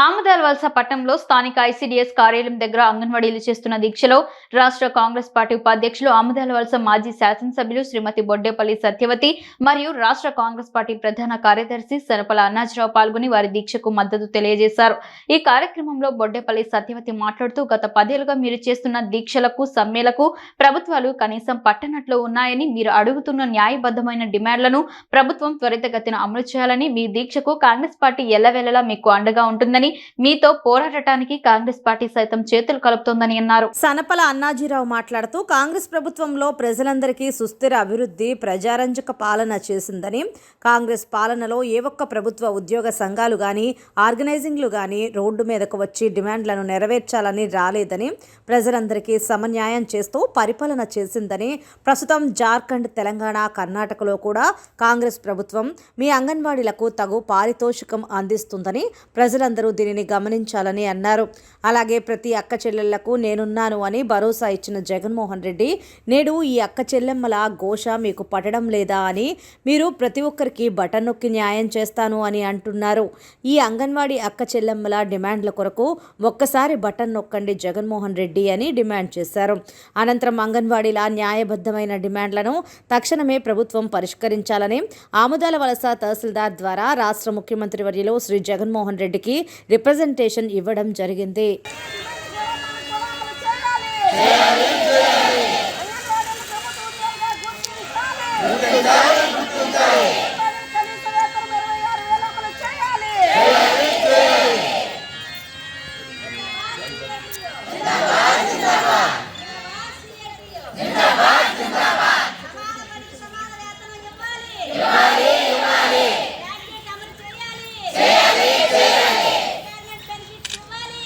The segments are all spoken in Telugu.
ఆముదాల వలస పట్టణంలో స్థానిక ఐసీడీఎస్ కార్యాలయం దగ్గర అంగన్వాడీలు చేస్తున్న దీక్షలో రాష్ట్ర కాంగ్రెస్ పార్టీ ఉపాధ్యక్షులు ఆముదాల వలస మాజీ శాసనసభ్యులు శ్రీమతి బొడ్డేపల్లి సత్యవతి మరియు రాష్ట్ర కాంగ్రెస్ పార్టీ ప్రధాన కార్యదర్శి సనపల అన్నాజరావు పాల్గొని వారి దీక్షకు మద్దతు తెలియజేశారు. ఈ కార్యక్రమంలో బొడ్డేపల్లి సత్యవతి మాట్లాడుతూ గత పదేళ్ళుగా మీరు చేస్తున్న దీక్షలకు సమ్మెలకు ప్రభుత్వాలు కనీసం పట్టనట్లు ఉన్నాయని మీరు అడుగుతున్న న్యాయబద్ధమైన డిమాండ్లను ప్రభుత్వం త్వరితగతిన అమలు చేయాలని మీ దీక్షకు కాంగ్రెస్ పార్టీ ఎల్లవేళలా మీకు అండగా ఉంటుందని మీతో పోరాడటానికి కాంగ్రెస్ పార్టీ సైతం చేతులు కలుపుతోందని అన్నారు. సనపల అన్నాజీరావు మాట్లాడుతూ కాంగ్రెస్ ప్రభుత్వంలో ప్రజలందరికీ సుస్థిర అభివృద్ధి ప్రజారంజక పాలన చేసిందని కాంగ్రెస్ పాలనలో ఏ ఒక్క ప్రభుత్వ ఉద్యోగ సంఘాలు కానీ ఆర్గనైజింగ్లు కానీ రోడ్డు మీదకు వచ్చి డిమాండ్లను నెరవేర్చాలని రాలేదని ప్రజలందరికీ సమన్యాయం చేస్తూ పరిపాలన చేసిందని ప్రస్తుతం జార్ఖండ్ తెలంగాణ కర్ణాటకలో కూడా కాంగ్రెస్ ప్రభుత్వం మీ అంగన్వాడీలకు తగు పారితోషికం అందిస్తుందని ప్రజలందరూ దీనిని గమనించాలని అన్నారు. అలాగే ప్రతి అక్క చెల్లెళ్ళకు నేనున్నాను అని భరోసా ఇచ్చిన జగన్మోహన్ రెడ్డి నేడు ఈ అక్క చెల్లెమ్మల ఘోష మీకు పట్టడం లేదా అని మీరు ప్రతి ఒక్కరికి బటన్ నొక్కి న్యాయం చేస్తాను అని అంటున్నారు. ఈ అంగన్వాడీ అక్క చెల్లెమ్మల డిమాండ్ల కొరకు ఒక్కసారి బటన్ నొక్కండి జగన్మోహన్ రెడ్డి అని డిమాండ్ చేశారు. అనంతరం అంగన్వాడీల న్యాయబద్ధమైన డిమాండ్లను తక్షణమే ప్రభుత్వం పరిష్కరించాలని ఆముదాల వలస తహసీల్దార్ ద్వారా రాష్ట్ర ముఖ్యమంత్రి వర్యులు శ్రీ జగన్మోహన్ రెడ్డికి రిప్రజెంటేషన్ ఇవ్వడం జరిగింది.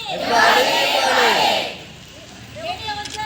Yes,